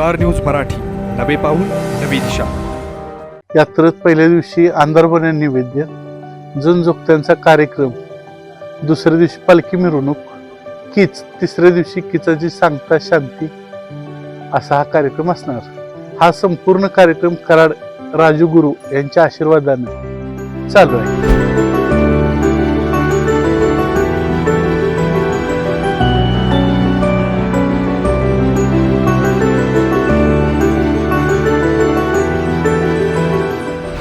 Star news Marathi. नवे पाऊल नवी दिशा. यात्रेत पहिल्या दिवशी अंधारपणे नैवेद्य जनजोगत्यांचा कार्यक्रम. दुसऱ्या दिवशी पालखी मिरवणूक. कीच तिसऱ्या दिवशी किचाची सांगता शांती. असा हा कार्यक्रम असणार. हा संपूर्ण कार्यक्रम कराड राजू गुरु यांच्या आशीर्वादाने चालू आहे.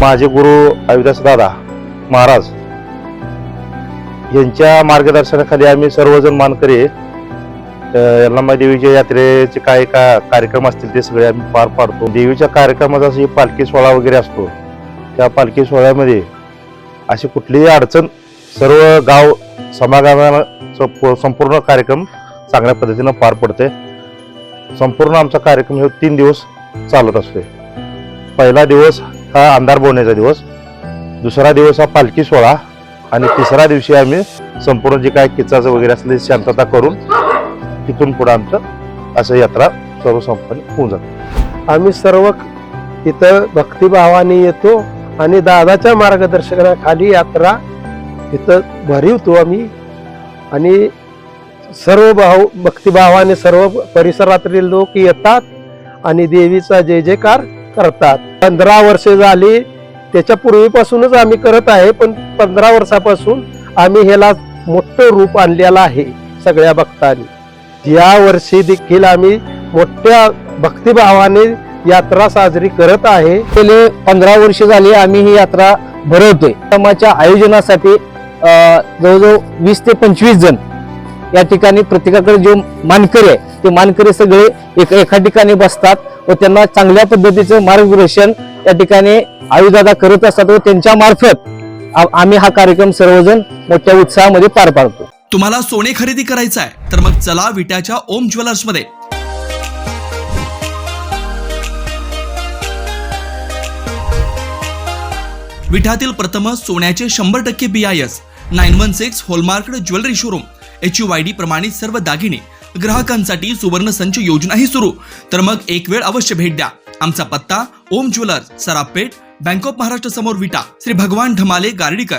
माझे गुरु अविदास दादा महाराज यांच्या मार्गदर्शनाखाली आम्ही सर्वजण मानकरी यांना देवीच्या यात्रेचे काय का कार्यक्रम असतील ते सगळे आम्ही पार पाडतो. देवीच्या कार्यक्रमाचा अशी पालखी सोहळा वगैरे असतो त्या पालखी सोहळ्यामध्ये अशी कुठलीही अडचण सर्व गाव समागमानं संपूर्ण कार्यक्रम चांगल्या पद्धतीनं पार पडते. संपूर्ण आमचा कार्यक्रम हे तीन दिवस चालत असते. पहिला दिवस हा अंधार बोलण्याचा दिवस. दुसरा दिवस हा पालखी सोहळा आणि तिसऱ्या दिवशी आम्ही संपूर्ण जे काय किचाचं वगैरे असले शांतता करून तिथून पुढं आमचं असं यात्रा सर्व संपन्न होऊन जाते. आम्ही सर्व इथं भक्तिभावाने येतो आणि दादाच्या मार्गदर्शनाखाली यात्रा इथं भरिवतो आम्ही. आणि सर्व भाव भक्तिभावाने सर्व परिसरातील लोक येतात आणि देवीचा जय जयकार करतात. पंधरा वर्षे झाली त्याच्या पूर्वीपासूनच आम्ही करत आहे पण पंधरा वर्षापासून आम्ही ह्याला मोठं रूप आणलेलं आहे सगळ्या भक्तांनी. या वर्षी देखील आम्ही मोठ्या भक्तिभावाने यात्रा साजरी करत आहे. गेले पंधरा वर्ष झाली आम्ही ही यात्रा भरवतोय. समाजच्या आयोजनासाठी जवळजवळ वीस ते पंचवीस जण या ठिकाणी प्रत्येकाकडे जो मानकरी आहे ते मानकरी सगळे एक एका ठिकाणी बसतात व त्यांना चांगल्या पद्धतीचं मार्गदर्शन या ठिकाणी आयुदादा करत असतात व त्यांच्या मार्फत आम्ही हा कार्यक्रम सर्वजण मोठ्या उत्साहामध्ये पार पाडतो. तुम्हाला सोने खरेदी करायचं आहे तर मग चला विट्याच्या ओम ज्वेलर्समध्ये. विठातील प्रथम सोन्याचे शंभर टक्के B I S nine one six hallmark jewellery showroom H U I D प्रमाणित सर्व दागिने ग्राहकांसाठी सुवर्ण संच योजनाही सुरू. तर मग एक वेळ अवश्य भेट द्या. आमचा पत्ता Om jewellers Sarapeth bank of Maharashtra समोर विटा श्री भगवान ढमाले गार्डीकर.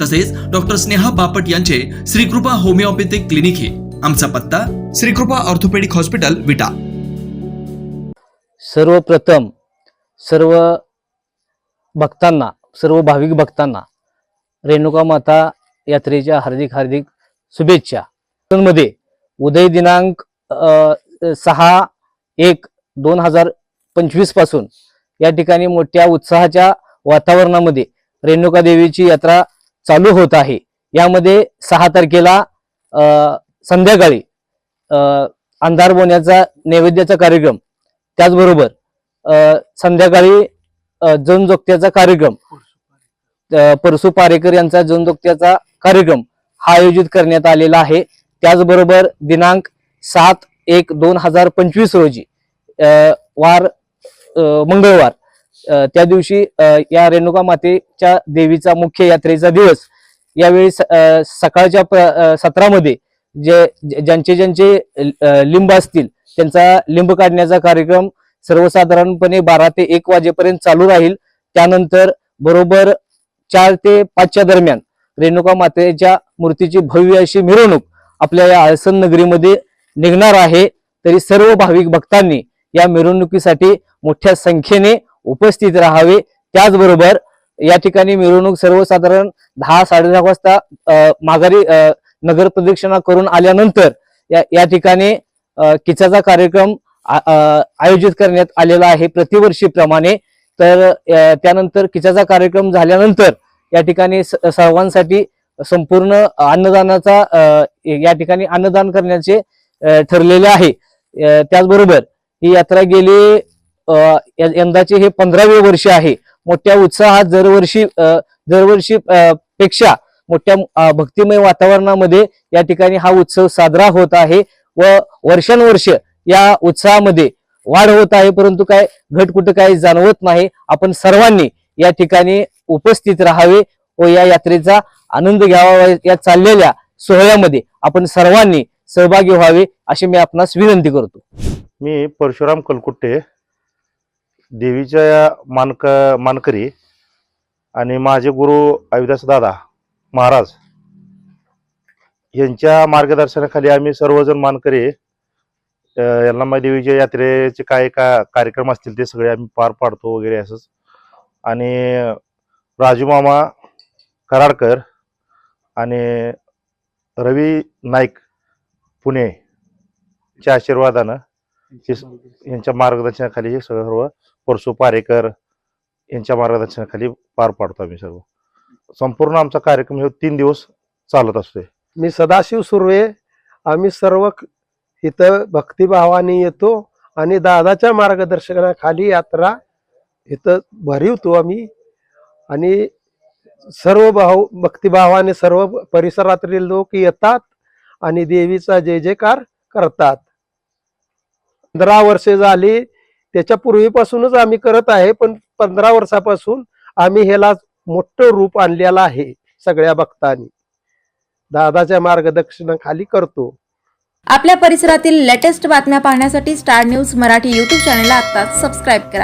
तसेच डॉक्टर स्नेहा बापट यांचे श्रीकृपा होमिओपॅथिक क्लिनिक हे. आमचा पत्ता श्रीकृपा ऑर्थोपेडिक हॉस्पिटल विटा. सर्वप्रथम सर्व भक्तांना सर्व भाविक भक्तांना रेणुका माता यात्रेच्या हार्दिक हार्दिक शुभेच्छा. मध्ये उदय दिनांक सहा एक दोन हजार पंचवीसपासून या ठिकाणी मोठ्या उत्साहाच्या वातावरणामध्ये रेणुका देवीची यात्रा चालू होत आहे. यामध्ये सहा तारखेला संध्याकाळी अंधार बोण्याचा नैवेद्याचा कार्यक्रम. त्याचबरोबर संध्याकाळी जनजोगत्याचा कार्यक्रम. अ, परसू पारेकर यांचा जनजोगत्याचा कार्यक्रम हा आयोजित करण्यात आलेला आहे. त्याचबरोबर दिनांक सात एक दोन हजार पंचवीस रोजी वार मंगळवार त्या दिवशी या रेणुका मातेच्या देवीचा मुख्य यात्रेचा दिवस. यावेळी स- सकाळच्या सत्रामध्ये जे ज्यांचे ज्यांचे लिंब असतील त्यांचा लिंब काढण्याचा कार्यक्रम सर्वसाधारणपणे बारा ते एक वाजेपर्यंत चालू राहील. त्यानंतर बरोबर चार ते पाचच्या दरम्यान रेणुका मातेच्या मूर्तीची भव्य अशी मिरवणूक आपल्या या आळसन नगरीमध्ये निघणार आहे. तरी सर्व भाविक भक्तांनी या मिरवणुकीसाठी मोठ्या संख्येने उपस्थित राहावे. त्याचबरोबर या ठिकाणी मिरवणूक सर्वसाधारण दहा साडे दहा वाजता माघारी नगर प्रदक्षिणा करून आल्यानंतर या या ठिकाणी किचाचा कार्यक्रम आ- आयोजित करण्यात आलेला आहे प्रतिवर्षीप्रमाणे. तर त्यानंतर किचाचा कार्यक्रम झाल्यानंतर या ठिकाणी स- सर्वांसाठी संपूर्ण अन्नदानाचा या ठिकाणी अन्नदान करण्याचे ठरलेले आहे. त्याचबरोबर ही यात्रा गेली यंदाचे हे पंधरावे वर्ष आहे. मोठ्या उत्साहात दरवर्षी दरवर्षी पेक्षा मोठ्या भक्तिमय वातावरणामध्ये या ठिकाणी हा उत्सव साजरा होत आहे व वर्षानुवर्ष या उत्साहामध्ये वाढ होत आहे. परंतु काय घट कुठं काही जाणवत नाही. आपण सर्वांनी या ठिकाणी उपस्थित राहावे व या यात्रेचा आनंद घ्यावा या चाललेल्या सोहळ्यामध्ये आपण सर्वांनी सहभागी व्हावे अशी मी आपणास विनंती करतो. मी परशुराम कलकुट्टे देवीच्या मानक मानकरी आणि माझे गुरु अविदास दादा महाराज यांच्या मार्गदर्शनाखाली आम्ही सर्वजण मानकरी यल्लामाई देवीच्या यात्रेचे काय का कार्यक्रम असतील ते सगळे आम्ही पार पाडतो वगैरे असंच. आणि राजू मामा कराडकर आणि रवी नाईक पुणे च्या आशीर्वादानं हे स- यांच्या मार्गदर्शनाखाली हे सर्व परसू पारेकर यांच्या मार्गदर्शनाखाली पार पाडतो आम्ही सर्व. संपूर्ण आमचा कार्यक्रम हे तीन दिवस चालत असतोय. मी सदाशिव सुर्वे आम्ही सर्व क- इथं भक्तिभावाने येतो आणि दादाच्या मार्गदर्शनाखाली यात्रा इथं भरिवतो आम्ही. आणि सर्व भाऊ भक्तिभावाने सर्व परिसरातील लोक येतात आणि देवीचा जय जयकार करतात. पंधरा वर्षे झाली. त्याच्या पूर्वीपासूनच आम्ही करत आहे पण पंधरा वर्षापासून आम्ही ह्याला मोठं रूप आणलेलं आहे सगळ्या भक्तांनी. दादाच्या मार्गदर्शनाखाली करतो. आपल्या परिसरातील लेटेस्ट बातम्या पाहण्यासाठी स्टार न्यूज मराठी यूट्यूब चॅनलला आता सबस्क्राईब करा.